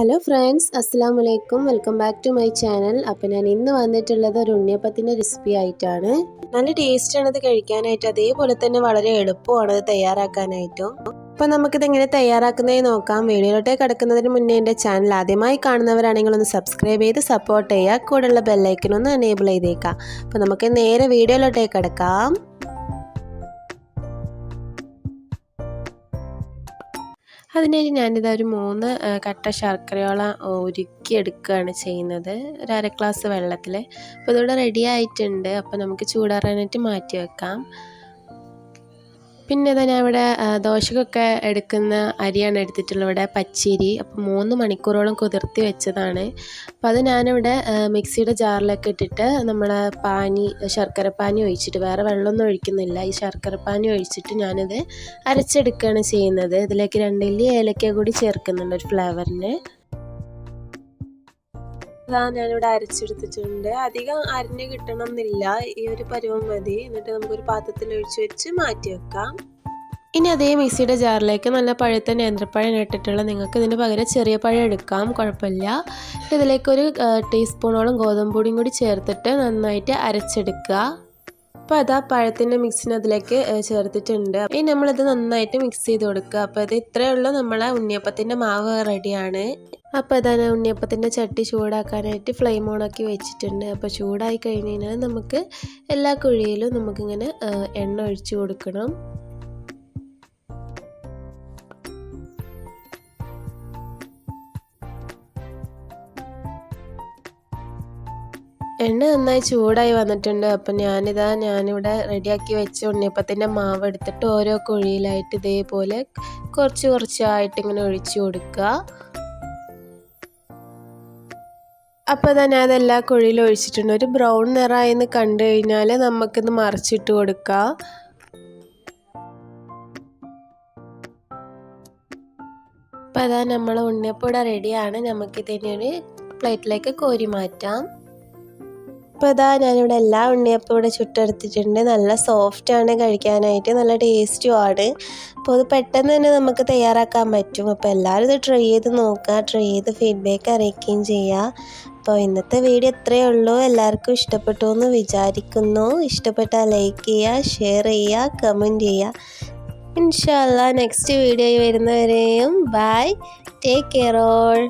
Hello friends അസ്സാം വലൈക്കും welcome back to my channel അപ്പോൾ ഞാൻ ഇന്ന് വന്നിട്ടുള്ളത് ഒരു ഉണ്ണിയപ്പത്തിന്റെ റെസിപ്പി ആയിട്ടാണ്. നല്ല ടേസ്റ്റാണ് ഇത് കഴിക്കാനായിട്ട്. അതേപോലെ തന്നെ വളരെ എളുപ്പമാണ് ഇത് തയ്യാറാക്കാനായിട്ടും. അപ്പോൾ നമുക്കിത് എങ്ങനെ തയ്യാറാക്കുന്നതായി നോക്കാം. വീഡിയോയിലോട്ടേ കിടക്കുന്നതിന് മുന്നേ എന്റെ ചാനൽ ആദ്യമായി കാണുന്നവരാണെങ്കിൽ ഒന്ന് സബ്സ്ക്രൈബ് ചെയ്ത് സപ്പോർട്ട് ചെയ്യുക. കൂടെയുള്ള ബെല്ലൈക്കൻ ഒന്ന് എനേബിൾ ചെയ്തേക്കാം അപ്പോൾ നമുക്ക് നേരെ വീഡിയോയിലോട്ടേ കിടക്കാം. അതിനായിട്ട് ഞാനിതാ ഒരു മൂന്ന് കട്ട ഉരുക്കി ഉരുക്കിയെടുക്കുകയാണ് ചെയ്യുന്നത്. ഒരു അര ഗ്ലാസ് വെള്ളത്തിൽ അപ്പോൾ ഇതിവിടെ റെഡി ആയിട്ടുണ്ട്. അപ്പോൾ നമുക്ക് ചൂടാറാനായിട്ട് മാറ്റി വെക്കാം. പിന്നെ ഇതാ ഞാൻ ഇവിടെ ദോശക്കൊക്കെ എടുക്കുന്ന അരിയാണ് എടുത്തിട്ടുള്ളത്. ഇവിടെ പച്ചരി. അപ്പോൾ മൂന്ന് മണിക്കൂറോളം കുതിർത്തി വെച്ചതാണ്. അപ്പോൾ അത് ഞാനിവിടെ മിക്സിയുടെ ജാറിലൊക്കെ ഇട്ടിട്ട് നമ്മൾ പാനി ശർക്കര പാനി ഒഴിച്ചിട്ട് വേറെ വെള്ളമൊന്നും ഒഴിക്കുന്നില്ല. ഈ ശർക്കര പാനി ഒഴിച്ചിട്ട് ഞാനിത് അരച്ചെടുക്കുകയാണ് ചെയ്യുന്നത്. ഇതിലേക്ക് രണ്ടില്ലി ഏലക്ക കൂടി ചേർക്കുന്നുണ്ട് ഒരു ഫ്ലേവറിന്. അതാ ഞാനിവിടെ അരച്ചെടുത്തിട്ടുണ്ട്. അധികം അരിഞ്ഞ് കിട്ടണമെന്നില്ല ഈ ഒരു പരുവം മതി. എന്നിട്ട് നമുക്കൊരു പാത്രത്തിൽ ഒഴിച്ച് വെച്ച് മാറ്റി വെക്കാം. ഇനി അതേ മിക്സിയുടെ ജാറിലേക്ക് നല്ല പഴുത്ത നേന്ത്രപ്പഴം ഇട്ടിട്ടുള്ള നിങ്ങൾക്ക് ഇതിന് പകരം ചെറിയ പഴം എടുക്കാം. കുഴപ്പമില്ല. ഇതിലേക്ക് ഒരു ടീസ്പൂണോളം ഗോതമ്പ് പൊടിയും കൂടി ചേർത്തിട്ട് നന്നായിട്ട് അരച്ചെടുക്കുക. അപ്പോൾ അതാ പഴത്തിന്റെ മിക്സിന് അതിലേക്ക് ചേർത്തിട്ടുണ്ട്. ഇനി നമ്മളിത് നന്നായിട്ട് മിക്സ് ചെയ്ത് കൊടുക്കുക. അപ്പോൾ ഇത് ഇത്രയേ ഉള്ളൂ. നമ്മളെ ഉണ്ണിയപ്പത്തിന്റെ മാവ് റെഡിയാണ്. അപ്പോൾ അതാണ് ഉണ്ണിയപ്പത്തിന്റെ ചട്ടി ചൂടാക്കാനായിട്ട് ഫ്ലെയിം ഓൺ ആക്കി വെച്ചിട്ടുണ്ട്. അപ്പോൾ ചൂടായി കഴിഞ്ഞ് കഴിഞ്ഞാൽ നമുക്ക് എല്ലാ കുഴിയിലും നമുക്കിങ്ങനെ എണ്ണ ഒഴിച്ചു കൊടുക്കണം. എണ്ണ നന്നായി ചൂടായി വന്നിട്ടുണ്ട്. അപ്പം ഞാനിതാ ഞാനിവിടെ റെഡിയാക്കി വെച്ച ഉണ്ണിയപ്പത്തിന്റെ മാവ് എടുത്തിട്ട് ഓരോ കുഴിയിലായിട്ട് ഇതേപോലെ കുറച്ച് കുറച്ചായിട്ട് ഇങ്ങനെ ഒഴിച്ചു കൊടുക്കുക. അപ്പോൾ തന്നെ അതെല്ലാ കുഴിയിലും ഒഴിച്ചിട്ടുണ്ട്. ഒരു ബ്രൗൺ നിറമായെന്ന് കണ്ടു കഴിഞ്ഞാൽ നമുക്കിത് മറിച്ചിട്ട് കൊടുക്കാം. അപ്പോൾ അതാ നമ്മൾ ഉണ്ണിയപ്പൂട റെഡിയാണ്. നമുക്കിതിനെ ഒരു പ്ലേറ്റിലേക്ക് കോരി മാറ്റാം. അപ്പോൾ അതാ ഞാനിവിടെ എല്ലാ ഉണ്ണിയപ്പം ഇവിടെ ചുട്ടെടുത്തിട്ടുണ്ട്. നല്ല സോഫ്റ്റാണ് കഴിക്കാനായിട്ട് നല്ല ടേസ്റ്റുമാണ് അപ്പോൾ അത് പെട്ടെന്ന് തന്നെ നമുക്ക് തയ്യാറാക്കാൻ പറ്റും. അപ്പോൾ എല്ലാവരും ഇത് ട്രൈ ചെയ്ത് നോക്കുക ട്രൈ ചെയ്ത് ഫീഡ്ബാക്ക് അറിയിക്കുകയും ചെയ്യുക അപ്പോൾ ഇന്നത്തെ വീഡിയോ ഇത്രയേ ഉള്ളൂ. എല്ലാവർക്കും ഇഷ്ടപ്പെട്ടു എന്ന് വിചാരിക്കുന്നു. ഇഷ്ടപ്പെട്ടാൽ ലൈക്ക് ചെയ്യുക ഷെയർ ചെയ്യുക കമന്റ് ചെയ്യുക. ഇൻഷാല്ല നെക്സ്റ്റ് വീഡിയോ വരുന്നവരെയും ബൈ ടേക്ക് കെയർ ഓൾ